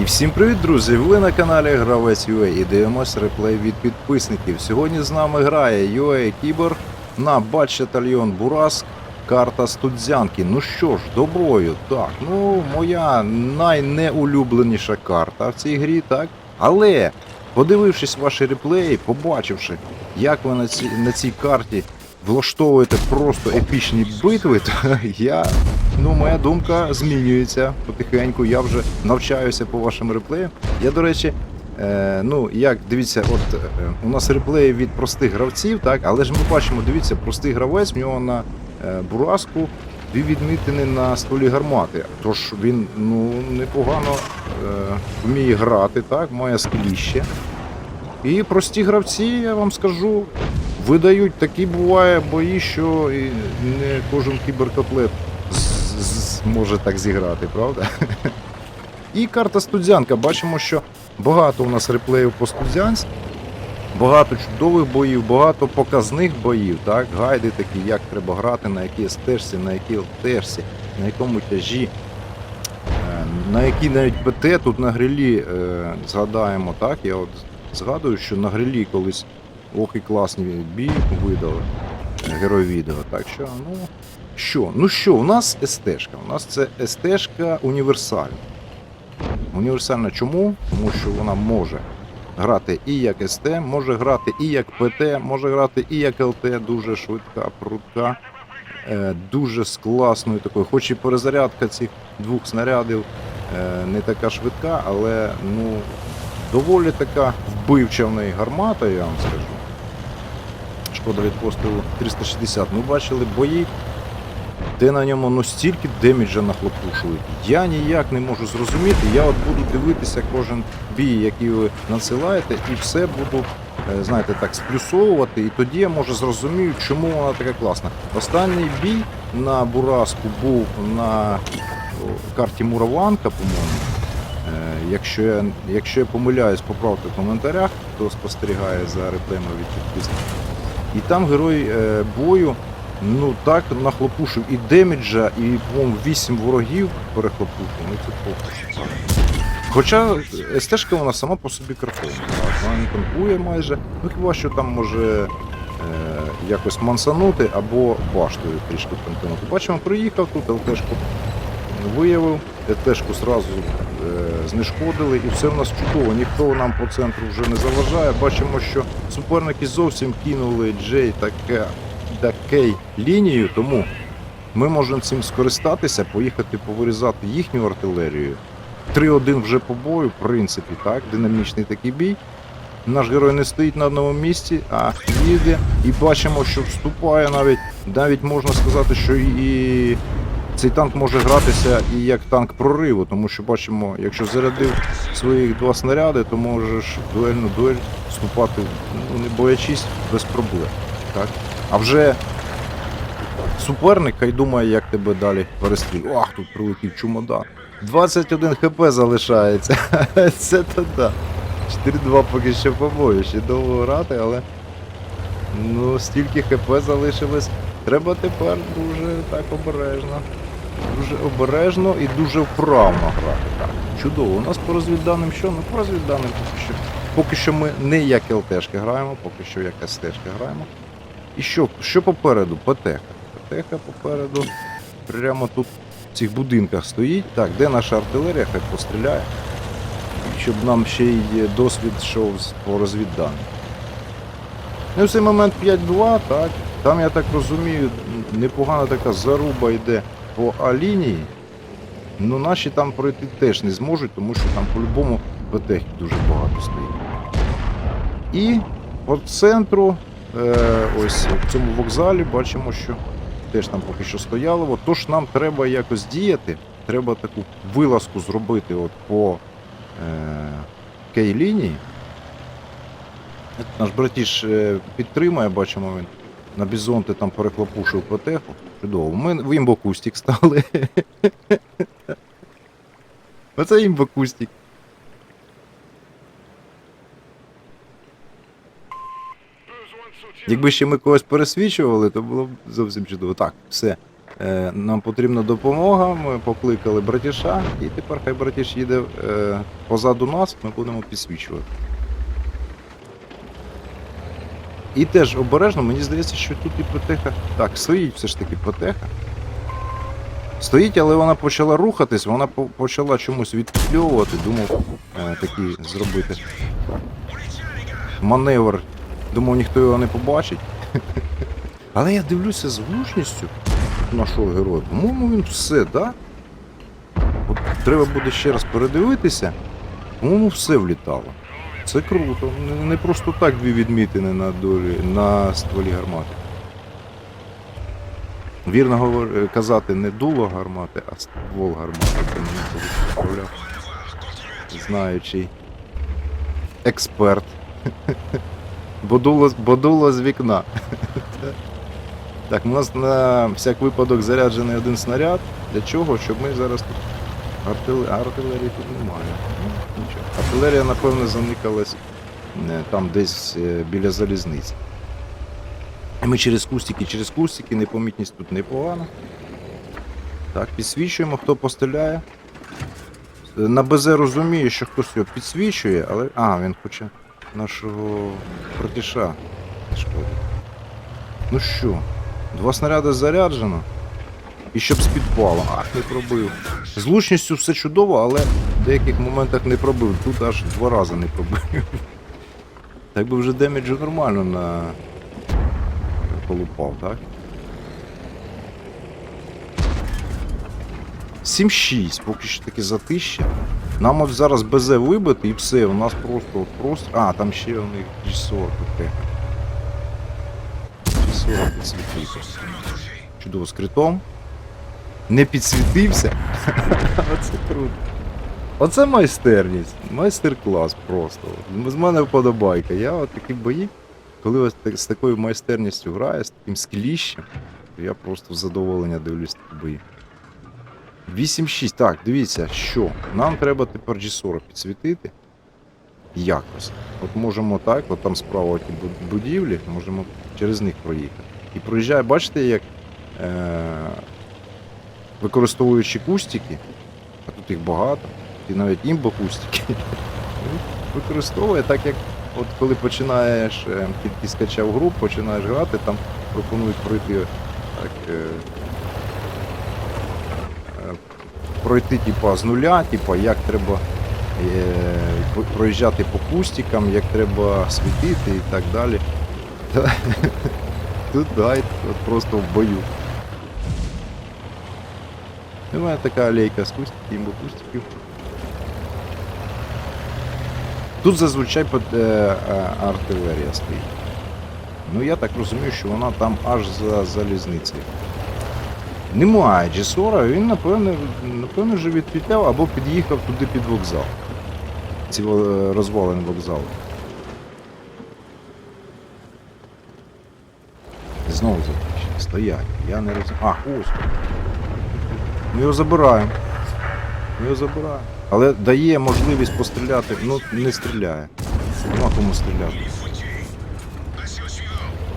І всім привіт, друзі! Ви на каналі Гравець UA і дивимось реплей від підписників. Сьогодні з нами грає UA Кібер на батальйон Бураск, карта Студзянки. Ну що ж, до бою. Так, ну моя найнеулюбленіша карта в цій грі, так? Але подивившись ваші реплеї, побачивши, як ви на цій, на цій карті влаштовуєте просто епічні битви, то я Ну, моя думка змінюється потихеньку. Я вже навчаюся по вашим реплеям. Я, до речі, е, ну як дивіться, от е, у нас реплеї від простих гравців, так, але ж ми бачимо, дивіться, простий гравець, в нього на е, бураску дві відмітини на столі гармати. Тож він ну непогано е, вміє грати, так, має скеліще. І прості гравці, я вам скажу, видають такі буває бої, що і не кожен кіберкотлет зможе так зіграти, правда? І карта студзянка. Бачимо, що багато у нас реплеїв по студзянці, багато чудових боїв, багато показних боїв, так? Гайди такі, як треба грати, на якій стежці, на якій ЛТшці, на якому тяжі. Е, На якій навіть ПТ тут на грилі е, згадаємо, так? Я от згадую, що на грилі колись ох і класні бій видали герой відео. Так що, ну що? Ну що, у нас СТшка. У нас це СТшка універсальна. Універсальна чому? Тому що вона може грати і як СТ, може грати і як ПТ, може грати і як ЛТ, дуже швидка, прудка, е, дуже з класною такою. Хоч і перезарядка цих двох снарядів е, не така швидка, але ну, доволі така вбивча в неї гармата, я вам скажу. Шкода від пострілу 360. Ми бачили бої, де на ньому ну стільки деміджа нахлопушують. Я ніяк не можу зрозуміти. Я от буду дивитися кожен бій, який ви надсилаєте, і все буду, е, знаєте, так сплюсовувати, і тоді я може зрозумію, чому вона така класна. Останній бій на Бураску був на карті Мураванка, по-моєму. Е, Якщо я, якщо я помиляюсь, поправте в коментарях, хто спостерігає за реплеями від підписників. І там герой е, бою ну так нахлопушив і деміджа, і, по-моєму, 8 ворогів перехлопушив. Ну це похуй. Хоча СТшка вона сама по собі крafована. Вона не танкує майже. Ну хіба що там може е, якось мансанути або баштою трішки танканути. Бачимо, приїхав тут, ЛТшку виявив, ЛТшку сразу знешкодили, і все в нас чудово. Ніхто нам по центру вже не заважає. Бачимо, що суперники зовсім кинули Джей таке, такей лінію, тому ми можемо цим скористатися, поїхати повирізати їхню артилерію. 3-1 вже по бою, в принципі, так, динамічний такий бій. Наш герой не стоїть на одному місці, а їде. І бачимо, що вступає навіть, навіть можна сказати, що і цей танк може гратися і як танк прориву, тому що бачимо, якщо зарядив своїх два снаряди, то можеш дуельну дуель вступати, ну, не боячись, без проблем. Так? А вже суперник хай думає, як тебе далі перестрілює. Ах, тут прилетів чумодан. 21 хп залишається. Це то да. 4-2 поки що по бою, ще довго грати, але ну стільки хп залишилось. Треба тепер дуже так обережно. Дуже обережно і дуже вправно грати. Так. Чудово. У нас по розвідданим що? Ну по розвідданим поки що. Поки що ми не як ЛТшки граємо, поки що як СТшки граємо. І що, що попереду? ПТХ. ПТХ попереду. Прямо тут в цих будинках стоїть. Так, де наша артилерія? Хай постріляє. Щоб нам ще й досвід йшов по розвідданим. Ну, в цей момент 5-2, так. Там, я так розумію, непогана така заруба йде по А-лінії. Ну, наші там пройти теж не зможуть, тому що там по-любому ПТХ дуже багато стоїть. І по центру, е, ось в цьому вокзалі, бачимо, що теж там поки що стояло. Тож нам треба якось діяти, треба таку вилазку зробити от по е, кей-лінії. Наш братіш е, підтримує, бачимо він. На бізонти там перехлопушив потеху. Чудово. Ми в імбокустік стали. Оце імбокустік. Якби ще ми когось пересвічували, то було б зовсім чудово. Так, все. Е, нам потрібна допомога, ми покликали братіша, і тепер хай братіш їде е, позаду нас, ми будемо підсвічувати. І теж обережно, мені здається, що тут і потеха. Так, стоїть все ж таки потеха. Стоїть, але вона почала рухатись, вона почала чомусь відпітльовувати, думав е, такий зробити маневр. Думав, ніхто його не побачить. Але я дивлюся з влучністю нашого героя. По-моєму, він все, да? От треба буде ще раз передивитися. По-моєму, все влітало. Це круто. Не- просто так дві відмітини на долі на стволі гармати. Вірно говор- казати не дуло гармати, а ствол гармати. Це мені представляв. Знаючий експерт. Бодуло, бодуло з вікна. Так, у нас на всяк випадок заряджений один снаряд. Для чого? Щоб ми зараз тут. Артиле... Артилерії тут немає. Ну, нічого. Артилерія, напевно, заникалась е, там десь е, біля залізниці. Ми через кустики, через кустики, непомітність тут непогана. Так, підсвічуємо, хто постріляє. Е, На БЗ розумію, що хтось його підсвічує, але. А, він хоче нашого шкодить. Ну що, два снаряди заряджено. І щоб з підпалом. Ах, не пробив. З лучністю все чудово, але в деяких моментах не пробив. Тут аж два рази не пробив. Так би вже демеджу нормально на полупав, так? 7-6, поки що таки затище. Нам от зараз БЗ вибити і все, у нас просто от просто. А, там ще у них G40 таке. G40 підсвітився. Чудово з критом. Не підсвітився. Оце круто. Оце майстерність. Майстер-клас просто. З мене вподобайка. Я от такі бої, коли ось з такою майстерністю грає, з таким скіліщем, то я просто в задоволення дивлюсь такі бої. 8-6. Так, дивіться, що? Нам треба тепер G40 підсвітити. Якось. От можемо так, от там справа ті будівлі, можемо через них проїхати. І проїжджає, бачите, як е- використовуючи кустики, а тут їх багато, і навіть імбо кустики, використовує так, як от коли починаєш е, тільки скачав гру, починаєш грати, там пропонують пройти так. Е- е, пройти типа, з нуля, типа, як треба е, проїжджати по кустикам, як треба світити і так далі. Тут дай, просто в бою. Мене така алейка з кустиків, імбо кустиків. Тут зазвичай под- е, е, артилерія стоїть. Ну я так розумію, що вона там аж за залізницею. Немає G40, він напевно, напевно вже відпітляв або під'їхав туди під вокзал. Ці е, розвалини вокзалу. Знову запущені. Стоять. Я не розумію. А, ось. Ми його забираємо. Ми його забираємо. Але дає можливість постріляти, ну не стріляє. Нема кому стріляти.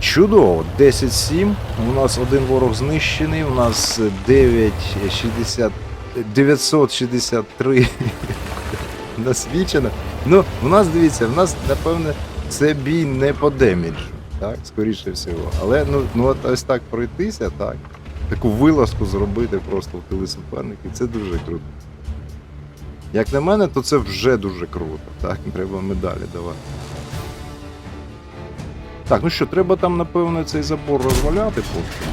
Чудово, 10-7. У нас один ворог знищений, у нас 960, 963 насвічено. Ну, у нас дивіться, в нас, напевне, це бій не по деміджу, так, скоріше всього. Але ну, ну от ось так пройтися, так, таку вилазку зробити просто в тили це дуже круто. Як на мене, то це вже дуже круто. Так, треба медалі давати. Так, ну що, треба там, напевно, цей забор розваляти поки.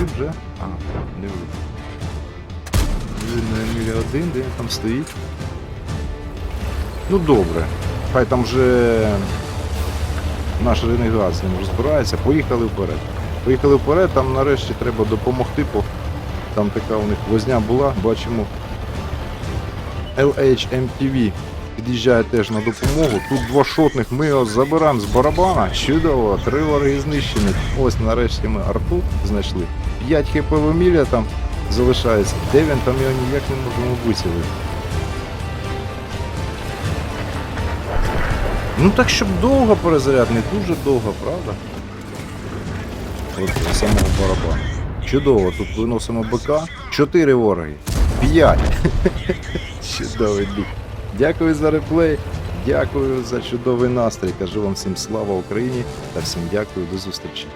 І вже. А, не. Він на мілі один, де він там стоїть. Ну добре. Хай там вже наш ренегат з ним розбирається. Поїхали вперед. Поїхали вперед, там нарешті треба допомогти, бо там така у них возня була, бачимо. LHMTV під'їжджає теж на допомогу. Тут два шотних, ми його забираємо з барабана. Чудово, три вороги знищені. Ось нарешті ми арту знайшли. 5 хп вимілля там залишається. Де він там його ніяк не можемо вицілити. Ну так щоб довго перезаряд, не дуже довго, правда? От самого барабану. Чудово, тут виносимо БК. Чотири вороги. П'ять. Чудовий бік. Дякую за реплей. Дякую за чудовий настрій. Кажу вам всім слава Україні та всім дякую до зустрічі.